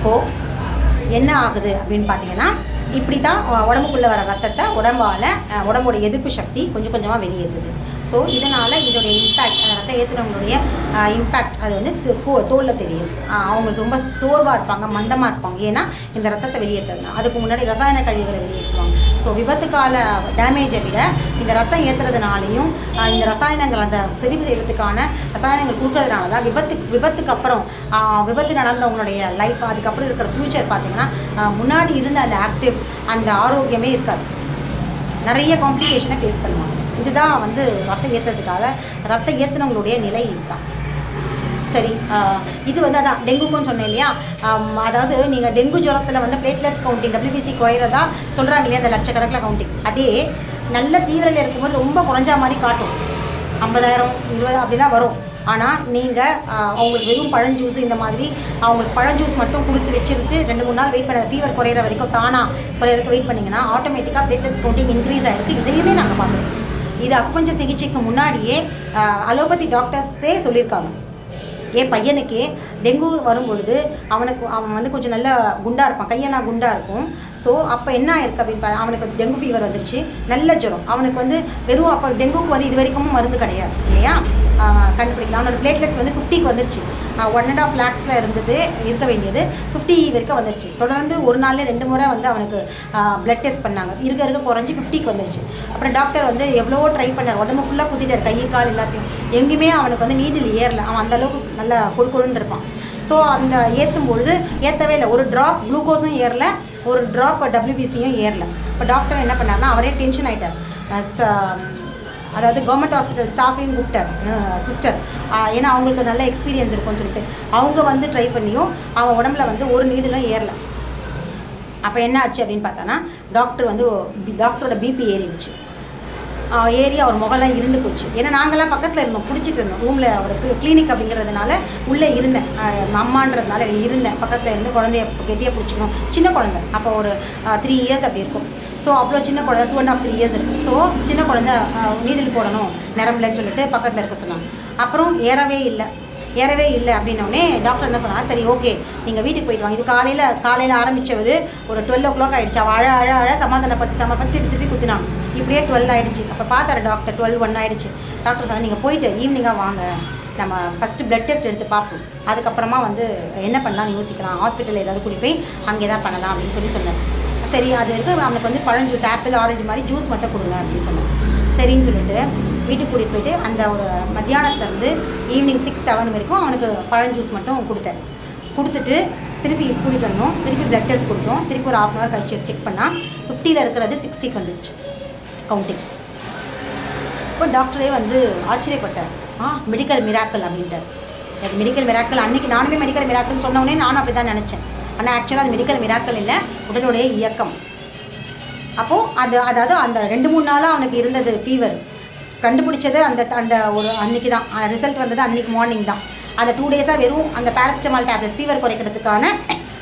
அப்போது என்ன ஆகுது அப்படின்னு பார்த்தீங்கன்னா இப்படி தான் உடம்புக்குள்ளே வர ரத்தத்தை உடம்பால் உடம்புடைய உடம்போட எதிர்ப்பு சக்தி கொஞ்சம் கொஞ்சமாக வெளியேறுது. ஸோ இதனால் இதோடைய இம்பேக்ட் அந்த ரத்தம் ஏற்றுனவங்களுடைய இம்பேக்ட் அது வந்து தோலில் தெரியும். அவங்க ரொம்ப சோர்வாக இருப்பாங்க மந்தமாக இருப்பாங்க. ஏன்னா இந்த ரத்தத்தை வெளியேற்றுறது அதுக்கு முன்னாடி ரசாயன கழிவுகளை வெளியேற்றுவாங்க. ஸோ விபத்து கால டேமேஜை விட இந்த ரத்தம் ஏற்றுறதுனாலையும் இந்த ரசாயனங்கள் அந்த சரி செய்கிறதுக்கான ரசாயனங்கள் கொடுக்கறதுனால தான் விபத்து விபத்துக்கு அப்புறம் விபத்து நடந்தவங்களுடைய லைஃப் அதுக்கப்புறம் இருக்கிற ஃப்யூச்சர் பார்த்தீங்கன்னா முன்னாடி இருந்த அந்த ஆக்டிவ் அந்த ஆரோக்கியமே இருக்காது. நிறைய காம்ப்ளிகேஷனை ஃபேஸ் பண்ணுவாங்க. இதுதான் வந்து ரத்தம் ஏற்றுறதுக்காக ரத்தம் ஏற்றுனவங்களுடைய நிலை இதுதான். சரி இது வந்து அதான் டெங்குக்குன்னு சொன்னேன் இல்லையா? அதாவது நீங்கள் டெங்கு ஜுரத்தில் வந்து பிளேட்லெட்ஸ் கவுண்டிங் டபிள்யூபிசி குறையிறதா சொல்கிறாங்க இல்லையா? அந்த லட்சக்கணக்கில் கவுண்டிங் அதே நல்ல தீவிரத்தில் இருக்கும்போது ரொம்ப குறைஞ்சா மாதிரி காட்டும். ஐம்பதாயிரம் இருபது அப்படிலாம் வரும். ஆனால் நீங்கள் அவங்களுக்கு வெறும் பழஞ்சூஸ் இந்த மாதிரி அவங்களுக்கு பழஞ்சூஸ் மட்டும் கொடுத்து வச்சுருந்து ரெண்டு மூணு நாள் வெயிட் பண்ண ஃபீவர் குறையிற வரைக்கும் தானாக குறையிறதுக்கு வெயிட் பண்ணிங்கன்னா ஆட்டோமேட்டிக்காக பிளேட்லெட்ஸ் கவுண்டிங் இன்க்ரீஸ் ஆகிருக்கு இதையுமே நாங்கள் பார்க்குறோம் இது அக்குப்பஞ்ச சிகிச்சைக்கு முன்னாடியே அலோபதி டாக்டர்ஸே சொல்லியிருக்காங்க. என் பையனுக்கே டெங்கு வரும்பொழுது அவனுக்கு அவன் வந்து கொஞ்சம் நல்ல குண்டாக இருப்பான் கையெல்லாம் குண்டாக இருக்கும். ஸோ அப்போ என்ன ஆயிருக்கு அப்படின்னு பார்த்தா அவனுக்கு டெங்கு ஃபீவர் வந்துருச்சு நல்ல ஜுரம். அவனுக்கு வந்து வெறும் அப்போ டெங்குக்கு வந்து இது வரைக்கும் மருந்து கிடையாது இல்லையா? கண்டுபிடிக்கலாம். அவனோட பிளேட்லெட்ஸ் வந்து ஃபிஃப்டிக்கு வந்துருச்சு. ஒன் அண்ட் ஆஃப் லேக்ஸில் இருந்தது இருக்க வேண்டியது ஃபிஃப்டி வரைக்கும் வந்துருச்சு. தொடர்ந்து ஒரு நாள்ல ரெண்டு முறை வந்து அவனுக்கு பிளட் டெஸ்ட் பண்ணாங்க. இருக்க இருக்க குறைஞ்சி ஃபிஃப்டிக்கு வந்துருச்சு. அப்புறம் டாக்டர் வந்து எவ்வளவோ ட்ரை பண்ணார். உடம்பு ஃபுல்லாக குத்திட்டார் கை கால் எல்லாத்தையும். எங்கேயுமே அவனுக்கு வந்து நீடில் ஏறல. அவன் அந்தளவுக்கு நல்லா கொழுக்கொழுன்னு இருப்பான். ஸோ அந்த ஏற்றும் பொழுது ஏற்றவே இல்லை. ஒரு ட்ராப் குளுக்கோஸும் ஏறல ஒரு ட்ராப் டபிள்யூபிசியும் ஏறல. இப்போ டாக்டர் என்ன பண்ணாருன்னா அவரே டென்ஷன் ஆகிட்டார் அதாவது கவர்மெண்ட் ஹாஸ்பிட்டல் ஸ்டாஃபையும் கூப்பிட்டார். சிஸ்டர் ஏன்னா அவங்களுக்கு நல்ல எக்ஸ்பீரியன்ஸ் இருக்கும்னு சொல்லிட்டு. அவங்க வந்து ட்ரை பண்ணியும் அவன் உடம்புல வந்து ஒரு நீடிலும் ஏறல. அப்போ என்ன ஆச்சு அப்படின்னு பார்த்தோன்னா டாக்டர் வந்து டாக்டரோட பிபி ஏறிடுச்சு. ஏறி அவர் முகம்லாம் இருந்து போச்சு. ஏன்னா நாங்கள்லாம் பக்கத்தில் இருந்தோம் பிடிச்சிட்டு இருந்தோம். ரூமில் அவர் கிளினிக் அப்படிங்கிறதுனால உள்ளே இருந்தேன். அம்மான்றதுனால இருந்தேன். பக்கத்தில் இருந்து குழந்தைய கெட்டியாக பிடிச்சிக்கணும். சின்ன குழந்தை. அப்போ ஒரு த்ரீ இயர்ஸ் அப்படி இருக்கும். ஸோ அவ்வளோ சின்ன குழந்தை two and half three years இருக்கும் ஸோ சின்ன குழந்தை நீடில் போடணும். நிரம்பலன்னு சொல்லிட்டு பக்கத்தில் இருக்க சொன்னாங்க. அப்புறம் ஏறவே இல்லை. ஏறவே இல்லை அப்படின்னோடனே டாக்டர் என்ன சொன்னாங்க? சரி ஓகே நீங்கள் வீட்டுக்கு போயிட்டு வாங்க. இது காலையில் காலையில் ஆரம்பித்தவர் ஒரு டுவெல் ஓ கிளாக் ஆகிடுச்சு அவள் அழ அழ அழ சமாதானப்படுத்தி சமாதானம் திருப்பி திருப்பி குத்தினாங்க. இப்படியே டுவெல் ஆயிடுச்சு. அப்போ பார்த்தாரு டாக்டர் டுவெல் ஒன் ஆயிடுச்சு. டாக்டர் சொன்னால் நீங்கள் போயிட்டு ஈவினிங்காக வாங்க. நம்ம ஃபஸ்ட்டு ப்ளட் டெஸ்ட் எடுத்து பார்ப்போம். அதுக்கப்புறமா வந்து என்ன பண்ணலாம்னு யோசிக்கலாம். ஹாஸ்பிட்டல் ஏதாவது கூட்டி போய் அங்கே தான் பண்ணலாம். அப்படின்னு சொல்லி சொன்னேன் சரி அது இருக்கு. அவனுக்கு வந்து பழம் ஜூஸ் ஆப்பிள் ஆரஞ்சு மாதிரி ஜூஸ் மட்டும் கொடுங்க அப்படின்னு சொன்னேன் சரின்னு சொல்லிட்டு வீட்டுக்கு கூட்டிகிட்டு போயிட்டு அந்த ஒரு மத்தியானத்துலேருந்து ஈவினிங் சிக்ஸ் செவன் வரைக்கும் அவனுக்கு பழம் ஜூஸ் மட்டும் கொடுத்தேன். கொடுத்துட்டு திருப்பி கூட்டிகிட்டு வந்தோம். திருப்பி ப்ளட் டெஸ்ட் கொடுத்தோம். திருப்பி ஒரு ஹாஃப் அன் ஹவர் கழிச்சு செக் பண்ணால் ஃபிஃப்டியில் இருக்கிறது சிக்ஸ்டிக்கு வந்துருச்சு. கவுண்டிங் இப்போ டாக்டரே வந்து ஆச்சரியப்பட்டார். ஆ மெடிக்கல் மிராக்கல் அப்படின்ட்டார். அது மெடிக்கல் மிராக்கல் அன்றைக்கி நானுமே மெடிக்கல் மிராக்கல்னு சொன்னோடனே நானும் அப்படி தான் நினச்சேன் ஆனால் ஆக்சுவலாக அது மெடிக்கல் மிராக்கல் இல்லை உடலுடைய இயக்கம். அப்போது அது அதாவது அந்த ரெண்டு மூணு நாளாக அவனுக்கு இருந்தது ஃபீவர் கண்டுபிடிச்சது அந்த அந்த ஒரு அன்னைக்கு தான். ரிசல்ட் வந்தது அன்றைக்கி மார்னிங் தான். அந்த டூ டேஸாக வெறும் அந்த பேரசிட்டமால் டேப்லெட்ஸ் ஃபீவர் குறைக்கிறதுக்கான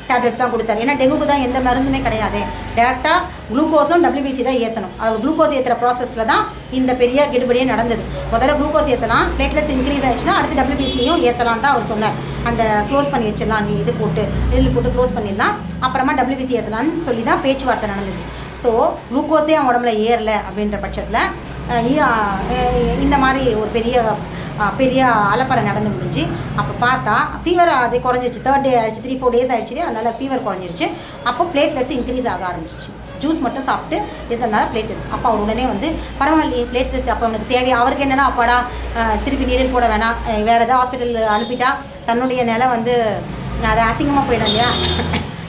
டேப்லெட்ஸ் தான் கொடுத்தாரு. ஏன்னா டெங்குக்கு தான் எந்த மருந்துமே கிடையாது. டேரெக்டாக குளுக்கோஸும் டபிள்யூபிசி தான் ஏற்றணும் அது குளுக்கோஸ் ஏற்றுற ப்ராசஸில் தான் இந்த பெரிய கெடுபடியே நடந்தது. முதல்ல குளுக்கோஸ் ஏற்றலாம் பிளேட்லெட்ஸ் இன்க்ரீஸ் ஆயிடுச்சுன்னா அடுத்து டபிள்யூபிசியும் ஏற்றலாம் தான் அவர் சொன்னார். அந்த க்ளோஸ் பண்ணி வச்சிடலாம். நீ இது போட்டு நெல் போட்டு க்ளோஸ் பண்ணிடலாம். அப்புறமா டபிள்யூபிசி ஏற்றலாம்னு சொல்லி தான் பேச்சுவார்த்தை நடந்தது. ஸோ குளுக்கோஸே அவன் உடம்புல ஏறல அப்படின்ற பட்சத்தில் இந்த மாதிரி ஒரு பெரிய பெரிய அலப்பறை நடந்து முடிஞ்சு அப்போ பார்த்தா ஃபீவர் அது குறைஞ்சிருச்சு. தேர்ட் டே ஆயிடுச்சு த்ரீ ஃபோர் டேஸ் ஆயிடுச்சு அதனால் ஃபீவர் குறைஞ்சிருச்சு. அப்போ பிளேட்லெட்ஸ் இன்க்ரீஸ் ஆக ஆரம்பிச்சிச்சு ஜூஸ் மட்டும் சாப்பிட்டு இருந்ததுனால பிளேட்லெட்ஸ் அப்போ அவர் உடனே வந்து பரவாயில்லையே பிளேட்லெட்ஸ் அப்போ அவனுக்கு தேவை. அவருக்கு என்னென்னா அப்பாடா திருப்பி நீரில் போட வேணாம். வேறு எதாவது ஹாஸ்பிட்டல் அனுப்பிட்டா தன்னுடைய நிலை வந்து நான் அதை அசிங்கமாக போயிடும் இல்லையா?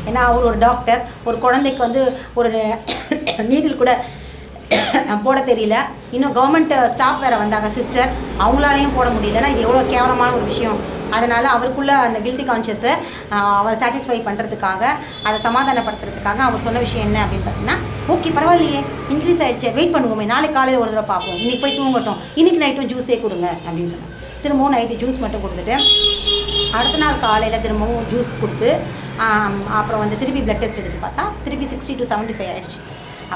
ஏன்னா அவர் ஒரு டாக்டர் ஒரு குழந்தைக்கு வந்து ஒரு நீடில் கூட போட தெரியல. இன்னும் கவர்மெண்ட் ஸ்டாஃப் வேறு வந்தாங்க சிஸ்டர் அவங்களாலையும் போட முடியலன்னா இது எவ்வளோ கேவலமான ஒரு விஷயம். அதனால் அவருக்குள்ளே அந்த கில்ட்டி கான்ஷியஸை அவர் சாட்டிஸ்ஃபை பண்ணுறதுக்காக அதை சமாதானப்படுத்துறதுக்காக அவர் சொன்ன விஷயம் என்ன அப்படின்னு பார்த்தீங்கன்னா ஓகே பரவாயில்லையே. இன்க்ரீஸ் ஆகிடுச்சு வெயிட் பண்ணுவோமே. நாளைக்கு காலையில் ஒரு தடவை பார்ப்போம். இன்னைக்கு போய் தூங்கட்டும். இன்னைக்கு நைட்டும் ஜூஸே கொடுங்க அப்படின்னு சொன்னேன் திரும்பவும் நைட்டு ஜூஸ் மட்டும் கொடுத்துட்டு அடுத்த நாள் காலையில் திரும்பவும் ஜூஸ் கொடுத்து அப்புறம் வந்து திருப்பி பிளட் டெஸ்ட் எடுத்து பார்த்தா திருப்பி சிக்ஸ்டி டு செவன்ட்டி ஃபைவ் ஆகிடுச்சு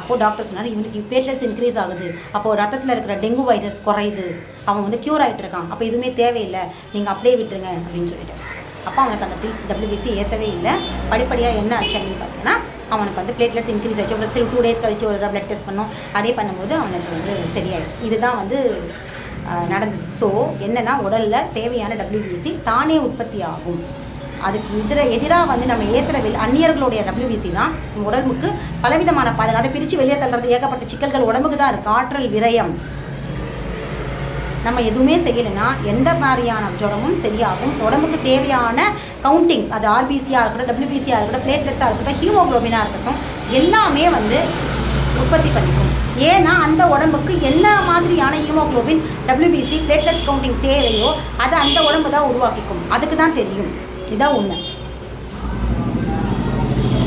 அப்போது டாக்டர் சொன்னார் இவனுக்கு பேஷன்ஸ் இன்க்ரீஸ் ஆகுது. அப்போது ரத்தத்தில் இருக்கிற டெங்கு வைரஸ் குறையுது. அவன் வந்து க்யூர் ஆகிட்டு இருக்கான். அப்போ எதுவுமே தேவையில்லை. நீங்கள் அப்படியே விட்டுருங்க அப்படின்னு சொல்லிட்டு. அப்போ அவனுக்கு அந்த பிசி டபிள்யூபிசி ஏற்றவே இல்லை. படிப்படியாக என்ன ஆச்சு அப்படின்னு பார்த்தீங்கன்னா அவனுக்கு வந்து பிளேட்லெட்ஸ் இன்க்ரீஸ் ஆச்சு ஒரு த்ரீ டூ டேஸ் கழிச்சு ஒரு பிளட் டெஸ்ட் பண்ணோம். அப்படியே பண்ணும்போது அவனுக்கு வந்து சரியாயிடும் இதுதான் வந்து நடந்தது. ஸோ என்னென்னா உடலில் தேவையான டபிள்யூபிசி தானே உற்பத்தி ஆகும். அதுக்கு எதிர எதிராக வந்து நம்ம ஏற்றுற வெளி அந்நியர்களுடைய டபிள்யூபிசி தான் நம்ம உடம்புக்கு பலவிதமான பாதுகா அதை பிரித்து வெளியே தள்ளுறது ஏகப்பட்ட சிக்கல்கள் உடம்புக்கு தான் இருக்குது ஆற்றல் விரயம். நம்ம எதுவுமே செய்யலைன்னா எந்த மாதிரியான ஜுரமும் சரியாகும். உடம்புக்கு தேவையான கவுண்டிங்ஸ் அது ஆர்பிசியாக இருக்கட்டும் டபிள்யூபிசியாக இருக்கட்டும் பிளேட்லெட்ஸாக இருக்கட்டும் ஹீமோக்ளோபினாக இருக்கட்டும் எல்லாமே வந்து உற்பத்தி பண்ணிக்கும். ஏன்னா அந்த உடம்புக்கு எல்லா மாதிரியான ஹீமோக்ளோபின் டபிள்யூபிசி பிளேட்லெட் கவுண்டிங் தேவையோ அதை அந்த உடம்பு தான் உருவாக்கிக்கும். அதுக்கு தான் தெரியும். 你到我们。